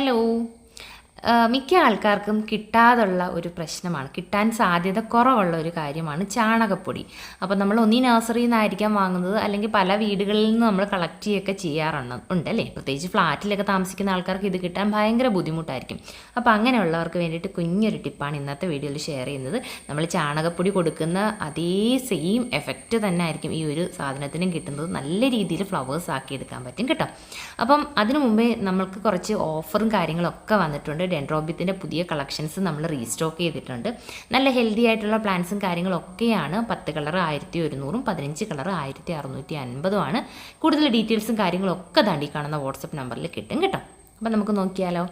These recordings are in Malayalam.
Hello. മിക്ക ആൾക്കാർക്കും കിട്ടാതുള്ള ഒരു പ്രശ്നമാണ്. കിട്ടാൻ സാധ്യത കുറവുള്ള ഒരു കാര്യമാണ് ചാണകപ്പൊടി. അപ്പോൾ നമ്മൾ ഒന്നീ നഴ്സറിയിൽ നിന്നായിരിക്കാം വാങ്ങുന്നത് അല്ലെങ്കിൽ പല വീടുകളിൽ നിന്ന് നമ്മൾ കളക്ട് ചെയ്യുകയൊക്കെ ചെയ്യാറുണ്ട് ഉണ്ടല്ലേ? പ്രത്യേകിച്ച് ഫ്ലാറ്റിലൊക്കെ താമസിക്കുന്ന ആൾക്കാർക്ക് ഇത് കിട്ടാൻ ഭയങ്കര ബുദ്ധിമുട്ടായിരിക്കും. അപ്പോൾ അങ്ങനെയുള്ളവർക്ക് വേണ്ടിയിട്ട് കുഞ്ഞൊരു ടിപ്പാണ് ഇന്നത്തെ വീഡിയോയിൽ ഷെയർ ചെയ്യുന്നത്. നമ്മൾ ചാണകപ്പൊടി കൊടുക്കുന്ന അതേ സെയിം എഫക്റ്റ് തന്നെ ആയിരിക്കും ഈ ഒരു സാധനത്തിനും കിട്ടുന്നത്. നല്ല രീതിയിൽ ഫ്ലവേഴ്സ് ആക്കി എടുക്കാൻ പറ്റും കേട്ടോ. അപ്പം അതിനു മുമ്പേ നമ്മൾക്ക് കുറച്ച് ഓഫറും കാര്യങ്ങളൊക്കെ വന്നിട്ടുണ്ട്. ഡെൻഡ്രോബിത്തിന്റെ പുതിയ കളക്ഷൻസ് നമ്മൾ റീസ്റ്റോക്ക് ചെയ്തിട്ടുണ്ട്. നല്ല ഹെൽത്തി ആയിട്ടുള്ള പ്ലാന്റ്സും കാര്യങ്ങളൊക്കെയാണ്. പത്ത് കളർ ആയിരത്തി ഒരുന്നൂറും പതിനഞ്ച് കളർ ആയിരത്തി അറുന്നൂറ്റി അൻപതുമാണ് കൂടുതൽ ഡീറ്റെയിൽസും കാര്യങ്ങളൊക്കെ താണ്ടി കാണുന്ന വാട്സപ്പ് നമ്പറിൽ കിട്ടും കേട്ടോ. അപ്പം നമുക്ക് നോക്കിയാലോ.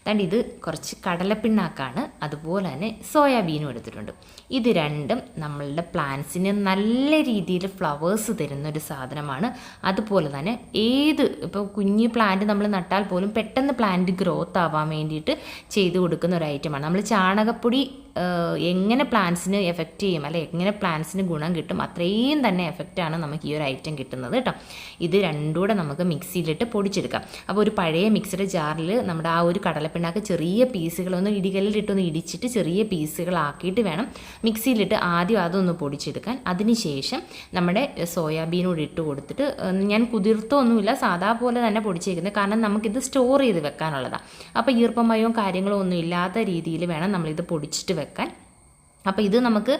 അതാണ്ട് ഇത് കുറച്ച് കടലപ്പിണ്ണാക്കാണ്. അതുപോലെ തന്നെ സോയാബീനും എടുത്തിട്ടുണ്ട്. ഇത് രണ്ടും നമ്മളുടെ പ്ലാന്റ്സിന് നല്ല രീതിയിൽ ഫ്ലവേഴ്സ് തരുന്ന ഒരു സാധനമാണ്. അതുപോലെ തന്നെ ഏത് ഇപ്പോൾ കുഞ്ഞ് പ്ലാന്റ് നമ്മൾ നട്ടാൽ പോലും പെട്ടെന്ന് പ്ലാന്റ് ഗ്രോത്ത് ആവാൻ വേണ്ടിയിട്ട് ചെയ്തു കൊടുക്കുന്ന ഒരു ഐറ്റമാണ്. നമ്മൾ ചാണകപ്പൊടി എങ്ങനെ പ്ലാന്റ്സിന് എഫക്റ്റ് ചെയ്യും അല്ലെ? എങ്ങനെ പ്ലാന്റ്സിന് ഗുണം കിട്ടും അത്രയും തന്നെ എഫക്റ്റാണ് നമുക്ക് ഈ ഒരു ഐറ്റം കിട്ടുന്നത് കേട്ടോ ഇത് രണ്ടുകൂടെ നമുക്ക് മിക്സിയിലിട്ട് പൊടിച്ചെടുക്കാം. അപ്പോൾ ഒരു പഴയ മിക്സിയുടെ ജാറിൽ നമ്മുടെ ആ ഒരു കടലപ്പിണ്ണാക്ക് ചെറിയ പീസുകളൊന്ന് ഇടികല്ലിട്ടൊന്ന് ഇടിച്ചിട്ട് ചെറിയ പീസുകളാക്കിയിട്ട് വേണം മിക്സിയിലിട്ട് ആദ്യം അതൊന്ന് പൊടിച്ചെടുക്കാൻ. അതിനുശേഷം നമ്മുടെ സോയാബീനോട് ഇട്ട് കൊടുത്തിട്ട് ഞാൻ കുതിർത്തൊന്നുമില്ല സാധാ പോലെ തന്നെ പൊടിച്ചേക്കുന്നത്. കാരണം നമുക്കിത് സ്റ്റോർ ചെയ്ത് വെക്കാനുള്ളതാണ് അപ്പോൾ ഈർപ്പമയവും കാര്യങ്ങളോ ഒന്നും ഇല്ലാത്ത രീതിയിൽ വേണം നമ്മളിത് പൊടിച്ചിട്ട് വെക്കാൻ. അപ്പോൾ ഇത് നമുക്ക്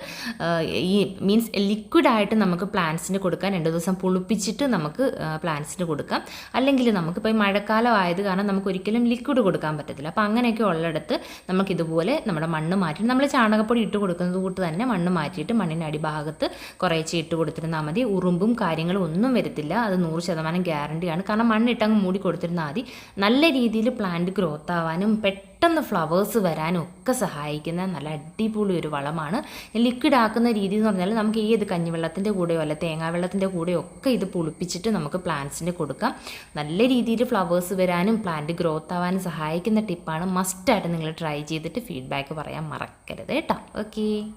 ഈ മീൻസ് ലിക്വിഡായിട്ട് നമുക്ക് പ്ലാന്റ്സിന് കൊടുക്കാൻ രണ്ട് ദിവസം പുളിപ്പിച്ചിട്ട് നമുക്ക് പ്ലാന്റ്സിന് കൊടുക്കാം. അല്ലെങ്കിൽ നമുക്കിപ്പോൾ ഈ മഴക്കാലം ആയത് കാരണം നമുക്ക് ഒരിക്കലും ലിക്വിഡ് കൊടുക്കാൻ പറ്റത്തില്ല. അപ്പോൾ അങ്ങനെയൊക്കെ ഉള്ളിടത്ത് നമുക്കിതുപോലെ നമ്മുടെ മണ്ണ് മാറ്റി നമ്മൾ ചാണകപ്പൊടി ഇട്ട് കൊടുക്കുന്നത് കൂട്ട് തന്നെ മണ്ണ് മാറ്റിയിട്ട് മണ്ണിന്റെ അടിഭാഗത്ത് കുറേശ്ശെ ഇട്ട് കൊടുത്തിരുന്നാൽ മതി. ഉറുമ്പും കാര്യങ്ങളും ഒന്നും വരത്തില്ല. അത് നൂറ് ശതമാനം ഗ്യാരണ്ടിയാണ് കാരണം മണ്ണിട്ടങ്ങ് മൂടി കൊടുത്തിരുന്നാൽ മതി. നല്ല രീതിയിൽ പ്ലാന്റ് ഗ്രോത്ത് ആവാനും പെട്ടെന്ന് ഫ്ലവേഴ്സ് വരാനും ഒക്കെ സഹായിക്കുന്ന നല്ല അടിപൊളി ഒരു വളമാണ്. ലിക്വിഡ് ആക്കുന്ന രീതി എന്ന് പറഞ്ഞാൽ നമുക്ക് ഏത് കഞ്ഞിവെള്ളത്തിന്റെ കൂടെയോ അല്ല തേങ്ങാവെള്ളത്തിന്റെ കൂടെയോ ഒക്കെ ഇത് പുളിപ്പിച്ചിട്ട് നമുക്ക് പ്ലാന്റ്സിന് കൊടുക്കാം. നല്ല രീതിയിൽ ഫ്ലവേഴ്സ് വരാനും പ്ലാന്റ് ഗ്രോത്ത് ആവാനും സഹായിക്കുന്ന ടിപ്പാണ് മസ്റ്റായിട്ട് നിങ്ങൾ ട്രൈ ചെയ്തിട്ട് ഫീഡ്ബാക്ക് പറയാൻ മറക്കരുത് കേട്ടോ. ഓക്കേ